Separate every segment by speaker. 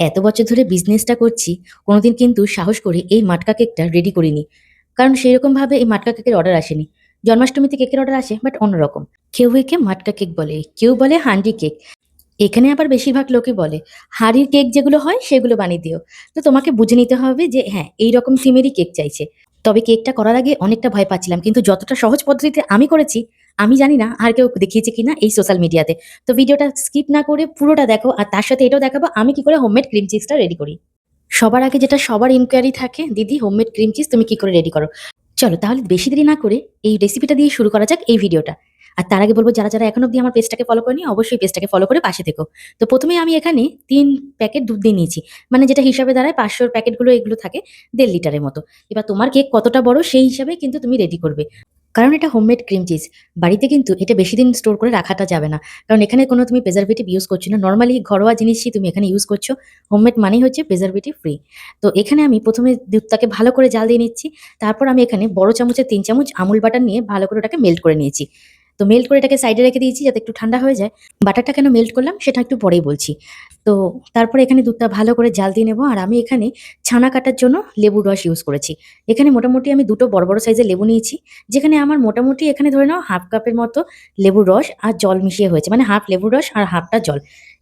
Speaker 1: এত বছর ধরে বিজনেসটা করছি, কোনোদিন কিন্তু সাহস করে এই মাটকা কেকটা রেডি করিনি। কারণ সেই রকম ভাবে এই মাটকা কেকের অর্ডার আসেনি। জন্মাষ্টমীতে কেকের অর্ডার আসে বাট অন্যরকম। কেউ একে মাটকা কেক বলে, কেউ বলে হান্ডি কেক এখানে আবার বেশিরভাগ লোকে বলে, হাড়ির কেক যেগুলো হয় সেগুলো বানিয়ে দিও। তো তোমাকে বুঝে নিতে হবে যে হ্যাঁ এই রকম থিমেরই কেক চাইছে। তবে কেকটা করার আগে অনেকটা ভয় পাচ্ছিলাম। কিন্তু যতটা সহজ পদ্ধতিতে আমি করেছি, আমি জানি না আর কেউ দেখিয়েছে কিনা এই সোশ্যাল মিডিয়াতে তো। ভিডিওটা স্কিপ না করে পুরোটা দেখো আর তার সাথে এটাও দেখাবো, আমি কি করে হোমমেড ক্রিম চিজটা রেডি করি। সবার আগে যেটা সবার ইনকোয়ারি থাকে, দিদি হোমমেড ক্রিম চিজ তুমি কি করে রেডি করো? চলো তাহলে বেশি দেরি না করে এই রেসিপিটা দিয়ে শুরু করা যাক এই ভিডিওটা আর তার আগে বলব, যারা যারা এখন অব্দি আমার পেজটাকে ফলো করেনি, অবশ্যই পেজটাকে ফলো করে পাশে থেকো। তো প্রথমে আমি এখানে তিন প্যাকেট দুধ দিয়ে নিয়েছি। মানে যেটা হিসাবে দাঁড়ায় পাঁচশোর প্যাকেটগুলো এগুলো থাকে, দেড় লিটারের মতো। এবার তোমার কেক কতটা বড়, সেই হিসাবে কিন্তু তুমি রেডি করবে। কারণ এটা হোমমেড ক্রিম চিজ বাড়িতে কিন্তু এটা বেশি দিন স্টোর করে রাখাটা যাবে না। কারণ এখানে কোনো তুমি প্রেজারভেটিভ ইউজ করছ না। নর্মালি ঘরোয়া জিনিসই তুমি এখানে ইউজ করছ। হোমমেড মানেই হচ্ছে প্রেজারভেটিভ ফ্রি তো এখানে আমি প্রথমে দুধটাকে ভালো করে জাল দিয়ে নিচ্ছি। তারপর আমি এখানে বড় চামচের তিন চামচ আমুল বাটার নিয়ে ভালো করে ওটাকে মেল্ট করে নিয়েছি। তো মেল্ট করে এটাকে সাইডে রেখে দিয়েছি যাতে একটু ঠান্ডা হয়ে যায়। বাটারটা কেন মেল্ট করলাম সেটা একটু পরেই বলছি। তো তারপরে এখানে দুধটা ভালো করে জাল দিয়ে নেব। আর আমি এখানে ছানা কাটার জন্য লেবুর রস ইউজ করেছি। এখানে মোটামুটি আমি দুটো বড় বড় সাইজের লেবু নিয়েছি, যেখানে আমার মোটামুটি এখানে ধরে নাও হাফ কাপের মতো লেবুর রস আর জল মিশিয়ে হয়েছে। মানে হাফ লেবুর রস আর হাফটা জল।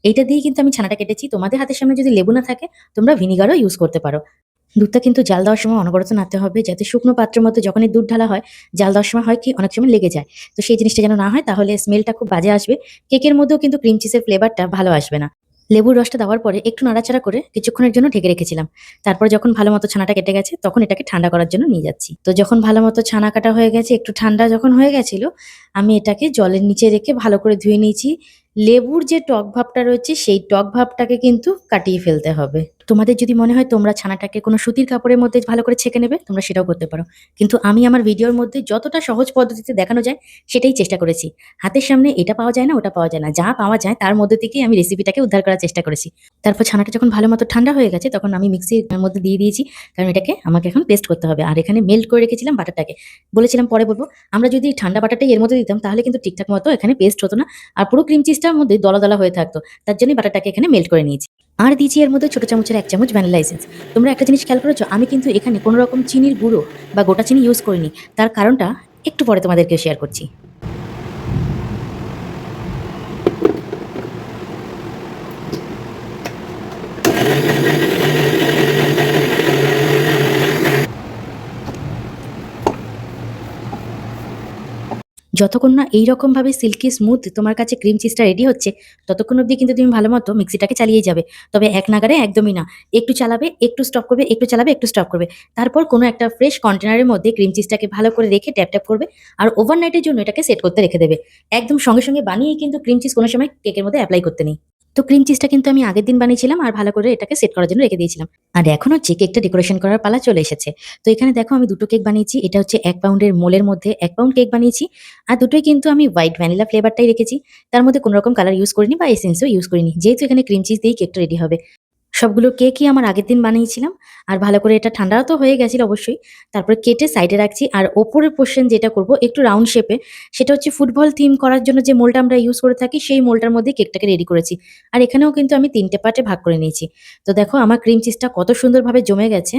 Speaker 1: এইটা দিয়ে কিন্তু আমি ছানাটা কেটেছি। তোমাদের হাতের সামনে যদি লেবু না থাকে, তোমরা ভিনিগারও ইউজ করতে পারো। দুধটা কিন্তু জাল দেওয়ার সময় অনবরত নাড়তে হবে যাতে শুকনো পাত্রের মতো যখনই দুধ ঢালা হয়, জাল দেওয়ার সময় হয় কি অনেক সময় লেগে যায়। তো সেই জিনিসটা যেন না হয় তাহলে স্মেলটা খুব বাজে আসবে। কেকের মধ্যেও কিন্তু ক্রিম চিজের ফ্লেভারটা ভালো আসবে না। লেবুর রসটা দেওয়ার পরে একটু নাড়াচাড়া করে কিছুক্ষণের জন্য ঢেকে রেখেছিলাম। তারপর যখন ভালো মতো ছানাটা কেটে গেছে তখন এটাকে ঠান্ডা করার জন্য নিয়ে যাচ্ছি। তো যখন ভালো মতো ছানা কাটা হয়ে গেছে, একটু ঠান্ডা যখন হয়ে গেছিল, আমি এটাকে জলের নিচে রেখে ভালো করে ধুয়ে নিয়েছি। লেবুর যে টক ভাবটা রয়েছে, সেই টক ভাবটাকে কিন্তু কাটিয়ে ফেলতে হবে। তোমাদের যদি মনে হয় তোমরা ছানাটাকে কোনো সুতির কাপড়ের মধ্যে ভালো করে ছেঁকে নেবে, তোমরা সেটাও করতে পারো। কিন্তু আমি আমার ভিডিওর মধ্যে যতটা সহজ পদ্ধতিতে দেখানো যায়, সেটাই চেষ্টা করেছি। হাতের সামনে এটা পাওয়া যায় না, ওটা পাওয়া যায় না। যা পাওয়া যায়, তার মধ্যে থেকেই আমি রেসিপিটাকে উদ্ধার করার চেষ্টা করেছি। তারপর ছানাটা যখন ভালো মতো ঠান্ডা হয়ে গেছে, তখন আমি মিক্সির মধ্যে দিয়ে দিয়েছি, কারণ এটাকে আমাকে এখন পেস্ট করতে হবে। আর এখানে মেল্ট করে রেখেছিলাম বাটারটাকে। বলেছিলাম, পরে বলব, আমরা যদি ঠান্ডা বাটারটাই এর মধ্যে দিতাম, তাহলে কিন্তু ঠিকঠাক মতো এখানে পেস্ট হতো না। আর পুরো ক্রিম চিজটার মধ্যে দলা দলা হয়ে থাকতো, তার জন্যই বাটারটাকে এখানে মেল্ট করে নিয়েছি। আর দিয়েছি এর মধ্যে ছোট চামচের এক চামচ ভ্যানিলা তোমরা একটা জিনিস খেয়াল করেছ? আমি কিন্তু এখানে কোনো রকম চিনির গুঁড়ো বা গোটা চিনি ইউজ করিনি। তার কারণটা একটু পরে তোমাদেরকে শেয়ার করছি। যতক্ষণ না এইরকমভাবে সিল্কি স্মুথ তোমার কাছে ক্রিম চিজটা রেডি হচ্ছে, ততক্ষণ অবধি কিন্তু তুমি ভালো মতো মিক্সিটাকে চালিয়ে যাবে। তবে এক নাগারে একদমই না। একটু চালাবে, একটু স্টপ করবে, একটু চালাবে, একটু স্টপ করবে। তারপর কোনো একটা ফ্রেশ কন্টেনারের মধ্যে ক্রিম চিজটাকে ভালো করে রেখে ট্যাপ ট্যাপ করবে আর ওভারনাইটের জন্য এটাকে সেট করতে রেখে দেবে। একদম সঙ্গে সঙ্গে বানিয়েই কিন্তু ক্রিম চিজ কোনো সময় কেকের মধ্যে অ্যাপ্লাই করতে নেই। তো ক্রিম চিজটা কিন্তু আমি আগের দিন বানিয়েছিলাম আর ভালো করে এটাকে সেট করার জন্য রেখে দিয়েছিলাম। আর এখন হচ্ছে কেকটা ডেকোরেশন করার পালা চলে এসেছে। তো এখানে দেখো আমি দুটো কেক বানিয়েছি, এটা হচ্ছে এক পাউন্ডের মোলের মধ্যে এক পাউন্ড কেক বানিয়েছি। আর দুটোই কিন্তু আমি হোয়াইট ভ্যানিলা ফ্লেভারটাই রেখেছি। তার মধ্যে কোনো রকম কালার ইউজ করিনি বা এসেন্সও ইউজ করিনি। যেহেতু এখানে ক্রিম চিজ দিয়েই কেকটা রেডি হবে। সবগুলো কেকই আমার আগের দিন বানিয়েছিলাম। আর ভালো করে এটা ঠান্ডাও তো হয়ে গেছিল অবশ্যই। তারপরে কেটে সাইডে রাখছি। আর ওপরের পোর্শন যেটা করব, একটু রাউন্ড শেপে সেটা হচ্ছে ফুটবল থিম করার জন্য যে মোলটা আমরা ইউজ করে থাকি, সেই মোলটার মধ্যে কেকটাকে রেডি করেছি। আর এখানেও কিন্তু আমি তিনটে পার্টে ভাগ করে নিয়েছি। তো দেখো, আমার ক্রিম চিজটা কত সুন্দরভাবে জমে গেছে।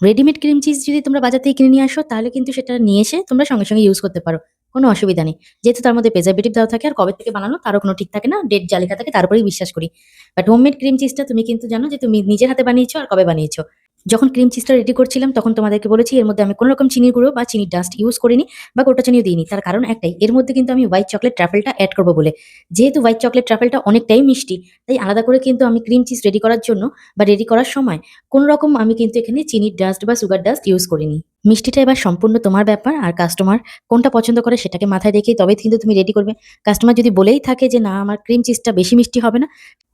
Speaker 1: রেডিমেড ক্রিম চিজ যদি তোমরা বাজার থেকে কিনে নিয়ে আসো, তাহলে কিন্তু সেটা নিয়ে এসে তোমরা সঙ্গে সঙ্গে ইউজ করতে পারো। কোনো অসুবিধা নেই। যেহেতু তার মধ্যে প্রেজারভেটিভ দেওয়া থাকে আর কবে থেকে বানানো তারও কোনো ঠিক থাকে না ডেট যা লেখা থাকে তার উপরেই বিশ্বাস করি। বাট হোমমেড ক্রিম চিজটা তুমি কিন্তু জানো যে তুমি নিজের হাতে বানিয়েছো আর কবে বানিয়েছো। যখন ক্রিম চিজটা রেডি করছিলাম তখন তোমাদেরকে বলেছি এর মধ্যে আমি কোনো রকম চিনির গুঁড়ো বা চিনির ডাস্ট ইউজ করিনি বা গোটা চিনিও দিইনি। তার কারণ একটাই, এর মধ্যে কিন্তু আমি হোয়াইট চকলেট ট্রাফেলটা অ্যাড করব বলে। যেহেতু হোয়াইট চকলেট ট্রাফেলটা অনেকটাই মিষ্টি, তাই আলাদা করে কিন্তু আমি ক্রিম চিজ রেডি করার জন্য বা রেডি করার সময় কোনো রকম আমি কিন্তু এখানে চিনির ডাস্ট বা সুগার ডাস্ট ইউজ করিনি। মিষ্টিটা এবার সম্পূর্ণ তোমার ব্যাপার, আর কাস্টমার কোনটা পছন্দ করে সেটাকে মাথায় রেখেই তবে কিন্তু তুমি রেডি করবে। কাস্টমার যদি বলেই থাকে যে, না, আমার ক্রিম চিজটা বেশি মিষ্টি হবে না,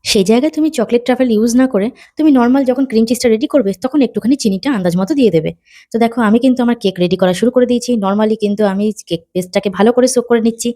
Speaker 1: সেই জায়গায় তুমি চকলেট ট্রাফেল ইউজ না করে তুমি নর্মাল যখন ক্রিম চিজটা রেডি করবে, তখন একটুখানি চিনিটা আন্দাজ মতো দিয়ে দেবে। তো দেখো, আমি কিন্তু আমার কেক রেডি করা শুরু করে দিয়েছি। নর্মালি কিন্তু আমি কেক বেসটাকে ভালো করে সোক করে নিচ্ছি।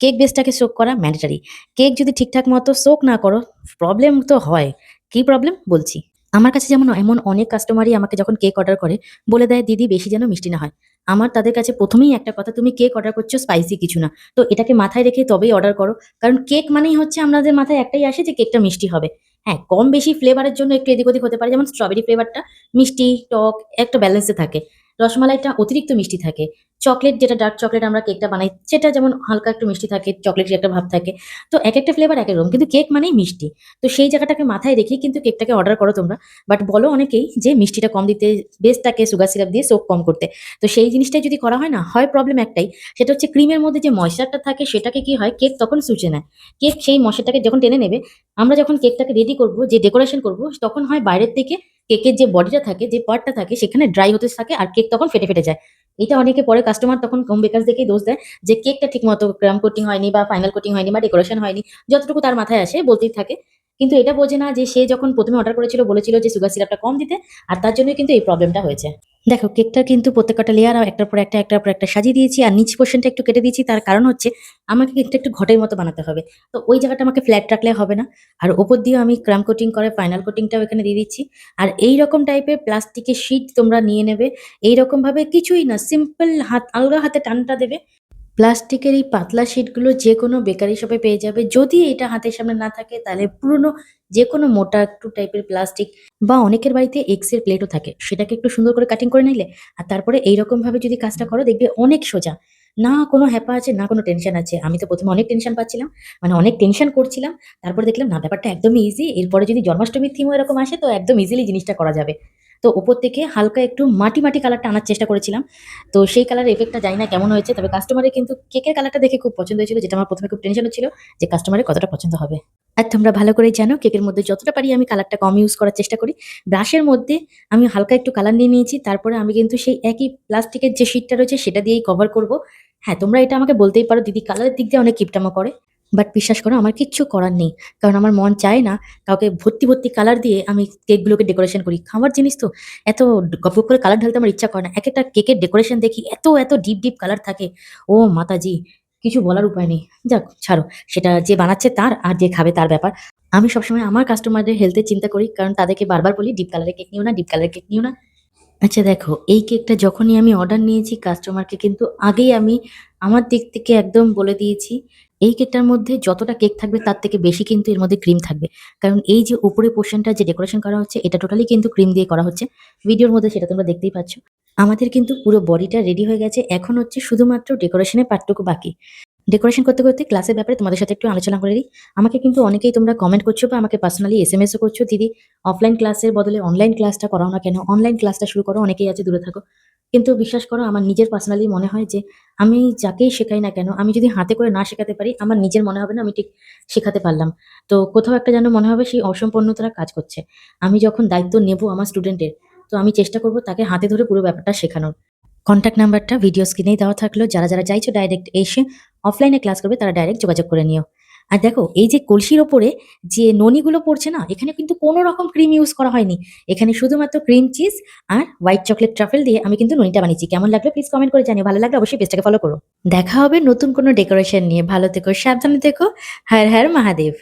Speaker 1: কেক বেসটাকে সোক করা ম্যান্ডেটারি কেক যদি ঠিকঠাক মতো সোক না করো প্রবলেম তো হয়। কি প্রবলেম বলছি। আমার কাছে যেমন এমন অনেক কাস্টমারই আমাকে যখন কেক অর্ডার করে বলে দেয় দিদি বেশি যেন মিষ্টি না হয় আমার তাদের কাছে প্রথমেই একটা কথা তুমি কেক অর্ডার করছ স্পাইসি কিছু না তো এটাকে মাথায় রেখে তবেই অর্ডার করো কারণ কেক মানেই হচ্ছে আমাদের মাথায় একটাই আসে যে কেকটা মিষ্টি হবে হ্যাঁ, কম বেশি ফ্লেভারের জন্য একটু এদিক ওদিক হতে পারে। যেমন স্ট্রবেরি ফ্লেভারটা মিষ্টি, টক একটা ব্যালেন্সে থাকে। রসমালাইটা অতিরিক্ত মিষ্টি থাকে। চকলেট যেটা ডার্ক চকলেট আমরা কেকটা বানাই সেটা যেমন হালকা একটু মিষ্টি থাকে, চকলেটের একটা ভাব থাকে। তো এক একটা ফ্লেভার একেক রকম। কিন্তু কেক মানেই মিষ্টি। তো সেই জায়গাটাকে মাথায় রেখেই কিন্তু কেকটাকে অর্ডার করো তোমরা। বাট বলো অনেকেই যে মিষ্টিটা কম দিতে, বেস্টটাকে সুগার সিরাপ দিয়ে সোক কম করতে। তো সেই জিনিসটাই যদি করা হয় না, হয় প্রবলেম একটাই, সেটা হচ্ছে ক্রিমের মধ্যে যে ময়েশ্চারটা থাকে সেটাকে কি হয় কেক তখন সুচে নেয়। কেক সেই ময়েশ্চারটাকে যখন টেনে নেবে, আমরা যখন কেকটাকে রেডি করব, যে ডেকোরেশন করব, তখন হয় বাইরের থেকে কেকের যে বডিটা থাকে, যে পার্টটা থাকে সেখানে ড্রাই হতে থাকে আর কেক তখন ফেটে, ফেটে যায়। এটা অনেকে পরে কাস্টমার তখন হোম দেখেই দোষ দেয় যে কেকটা ঠিক মতো গ্রাম কোটিং হয়নি বা ফাইনাল কোটিং হয়নি বা ডেকোরেশন হয়নি। যতটুকু তার মাথায় আসে বলতেই থাকে। কিন্তু এটা বোঝে না যে সে যখন প্রথমে অর্ডার করেছিল বলেছিল যে সুগার সিরাপটা কম দিতে আর তার জন্যই কিন্তু এই প্রবলেমটা হয়েছে। দেখো কেকটা কিন্তু প্রত্যেকটা লেয়ার একটার পর একটা, একটার পর একটা সাজিয়ে দিয়েছি আর নিচ পোরশনটা একটু কেটে দিয়েছি। তার কারণ হচ্ছে আমাকে কেকটা একটু ঘটের মতো বানাতে হবে। তো ওই জায়গাটা আমাকে ফ্ল্যাট রাখলে হবে না। আর ওপর দিয়ে আমি ক্রাম কোটিং করে ফাইনাল কোটিংটাও এখানে দিয়ে দিচ্ছি। আর এইরকম টাইপের প্লাস্টিকের শিট তোমরা নিয়ে নেবে। এইরকমভাবে কিছুই না সিম্পল হাত আলগা হাতে টানটা দেবে। প্লাস্টিকের এই পাতলা শিটগুলো যেকোনো বেকারি শপে পেয়ে যাবে। যদি এটা হাতের সামনে না থাকে তাহলে পুরনো যেকোনো মোটা একটু টাইপের প্লাস্টিক বা অনেকের বাড়িতে এক্সের প্লেটও থাকে। সেটাকে একটু সুন্দর করে কাটিং করে নিলে আর তারপরে এইরকমভাবে যদি কাজটা করো দেখবে অনেক সোজা। না কোনো হ্যাপা আছে, না কোনো টেনশন আছে। আমি তো প্রথমে অনেক টেনশন পাচ্ছিলাম। মানে অনেক টেনশন করছিলাম। তারপরে দেখলাম না ব্যাপারটা একদমই ইজি। এরপরে যদি জন্মাষ্টমীর থিমও এরকম আসে তো একদম ইজিলি জিনিসটা করা যাবে। তো ওপর থেকে হালকা একটু মাটি, মাটি কালারটা আনার চেষ্টা করেছিলাম। তো সেই কালারের ইফেক্টটা জানি না কেমন হয়েছে। তবে কাস্টমারের কিন্তু কেকের কালারটা দেখে খুব পছন্দ হয়েছিল। যেটা আমার ১ম এ খুব টেনশন হচ্ছিল যে কাস্টমারের কতটা পছন্দ হবে। আর তোমরা ভালো করেই জানো কেকের মধ্যে যতটা পারি আমি কালারটা কম ইউজ করার চেষ্টা করি। ব্রাশের মধ্যে আমি হালকা একটু কালার নিয়ে নিয়েছি। তারপরে আমি কিন্তু সেই একই প্লাস্টিকের যে শিটটা রয়েছে সেটা দিয়েই কভার করব। হ্যাঁ, তোমরা এটা আমাকে বলতেই পারো দিদি কালারের দিক দিয়ে অনেক কিপটামো করে। বাট বিশ্বাস করো আমার কিচ্ছু করার নেই। কারণ আমার মন চায় না কাউকে ভর্তি, ভর্তি কালার দিয়ে আমি কেকগুলোকে ডেকোরেশন করি। খাওয়ার জিনিস তো এত গপ, করে কালার ঢালতে আমার ইচ্ছা করে না। এক একটা কেকের ডেকোরেশন দেখি এত, এত ডিপ, ডিপ কালার থাকে। ও মাতাজি! কিছু বলার উপায় নেই। যাক ছাড়ো। সেটা যে বানাচ্ছে তার আর যে খাবে তার ব্যাপার। আমি সবসময় আমার কাস্টমারদের হেলথ এর চিন্তা করি। কারণ তাদেরকে বারবার বলি ডিপ কালারের কেক নিও না, ডিপ কালারের কেক নিও না। আচ্ছা দেখো এই কেকটা যখনই আমি অর্ডার নিয়েছি কাস্টমারকে কিন্তু আগেই আমি আমার দিক থেকে একদম বলে দিয়েছি এই কেকটার মধ্যে যতটা কেক থাকবে তার থেকে বেশি কিন্তু এর মধ্যে ক্রিম থাকবে। কারণ এই যে উপরের পোরশনটা যে ডেকোরেশন করা হচ্ছে এটা টোটালি কিন্তু ক্রিম দিয়ে করা হচ্ছে। ভিডিওর মধ্যে সেটা তোমরা দেখতেই পাচ্ছ। আমাদের কিন্তু পুরো বডিটা রেডি হয়ে গেছে। এখন হচ্ছে শুধুমাত্র ডেকোরেশনের পার্টটুকু বাকি। ডেকোরেশন করতে, করতে ক্লাসের ব্যাপারে তোমাদের সাথে একটু আলোচনা করে নিই। আমাকে কিন্তু অনেকেই তোমরা কমেন্ট করছ বা আমাকে পার্সোনালি এসএমএস ও করছ, "দিদি অফলাইন ক্লাসের বদলে অনলাইন ক্লাসটা করাও না কেন? অনলাইন ক্লাসটা শুরু করো। অনেকেই আছে দূরে থাকো।" কিন্তু বিশ্বাস করো আমার নিজের পার্সোনালি মনে হয় যে আমি যাকেই শেখাই না কেন আমি যদি হাতে করে না শেখাতে পারি আমার নিজের মনে হবে না আমি ঠিক শেখাতে পারলাম। তো কোথাও একটা যেন মনে হবে সেই অসম্পূর্ণতাটা কাজ করছে। আমি যখন দায়িত্ব নেব আমার স্টুডেন্টের তো আমি চেষ্টা করব তাকে হাতে ধরে পুরো ব্যাপারটা শেখানোর। কনট্যাক্ট নাম্বারটা ভিডিও স্ক্রিনেই দেওয়া থাকল। যারা, যারা চাইছো ডাইরেক্ট এসে অফলাইনে ক্লাস করবে তারা ডাইরেক্ট যোগাযোগ করে নিও। আর দেখো এই যে কলসির ওপরে যে ননিগুলো পড়ছে না এখানে কিন্তু কোনো রকম ক্রিম ইউজ করা হয়নি। এখানে শুধুমাত্র ক্রিম চিজ আর হোয়াইট চকলেট ট্রাফেল দিয়ে আমি কিন্তু ননিটা বানিয়েছি। কেমন লাগল প্লিজ কমেন্ট করে জানিও। ভালো লাগলে অবশ্যই পেজটাকে ফলো করো। দেখা হবে নতুন কোনো ডেকোরেশন নিয়ে। ভালো থেকো, সাবধানে থেকো। হ্যার হ্যার মহাদেব।